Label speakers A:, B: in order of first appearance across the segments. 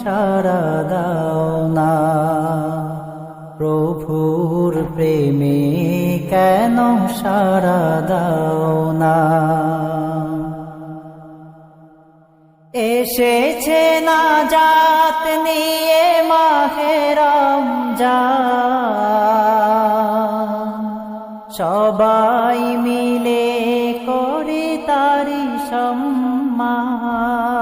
A: সাড়া দাও না প্রভুর প্রেমে কেন সাড়া দাও না এসেছে না জাত নিয়ে মাহেরম যা সবাই মিলে করি তারি সম্মান।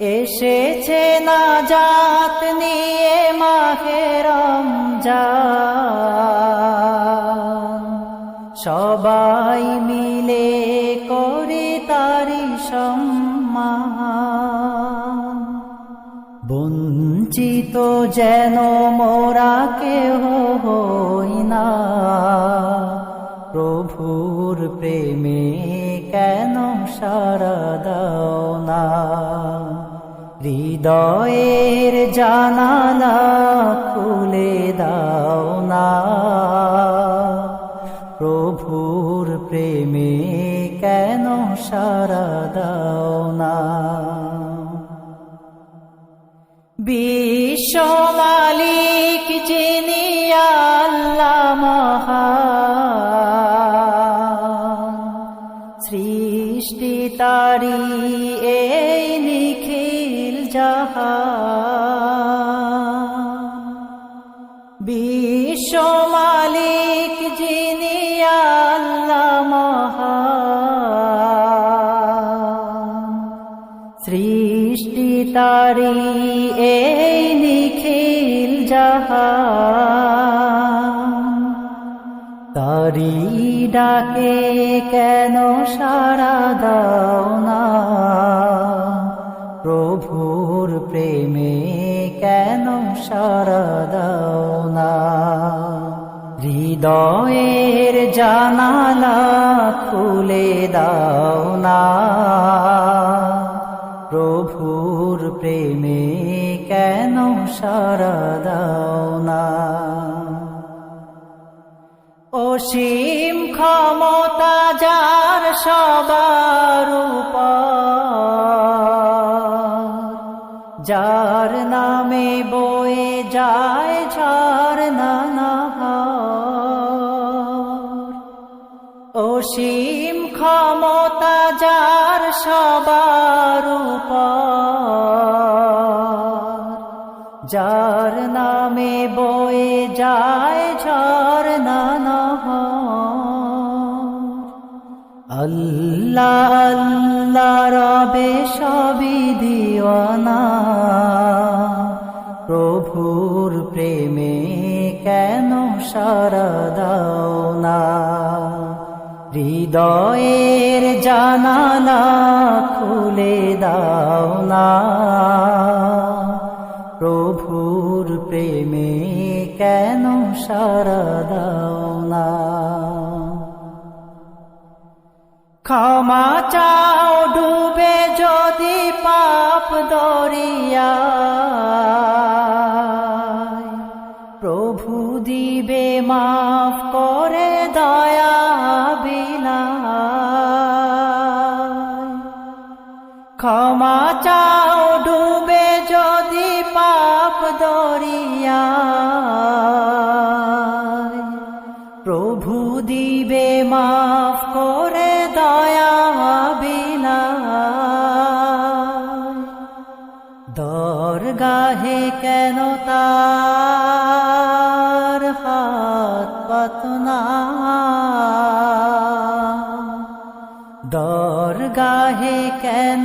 A: এসেছে না জাত নিয়ে মাহেরম যা সবাই মিলে করে তারি সম্মান। বঞ্চিত যেন মোরা কেহ হই না। প্রভুর প্রেমে কেন সারা না? হৃদয়ের জানালা খুলে দাও না। প্রভুর প্রেমে কেন সারা দাও না? বিশ্ব মালিক যিনি আল্লাহ মহান সৃষ্টি তারি এই নিখিল তারি ডাকে কেন সারা দাও না? প্রভুর প্রেমে কেন সারা দাও না? হৃদয়ের জানালা খুলে দাও না? প্রভুর প্রেমে কেন সারা না? অসীম ক্ষমতা যার সবার যার নামে বয়ে যায় ঝড় নানা অসীম ক্ষমতা যার সবার যার নামে বয়ে যায় ঝড় নানা আল্লাহ আল্লাহ রবে সবই দিওয়ানা। প্রভুর প্রেমে কেন সারা দাও না হৃদয়ের জানালা খুলে দাও না প্রেমে কেন সারা না? ক্ষমা চাও ডুবে যদি পাপ দরিয়া। প্রভু দিবে মাফ করে ক্ষমা চাও, ডুবে যদি পাপ দরিয়া প্রভু দিবে মাফ করে দয়া বিনা। দরগাহে কেন তার হাত পাতনা? দরগাহে কেন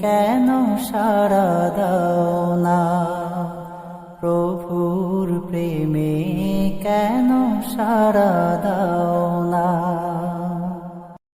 A: কেন সারা দাও না প্রভুর প্রেমে কেন সারা দাও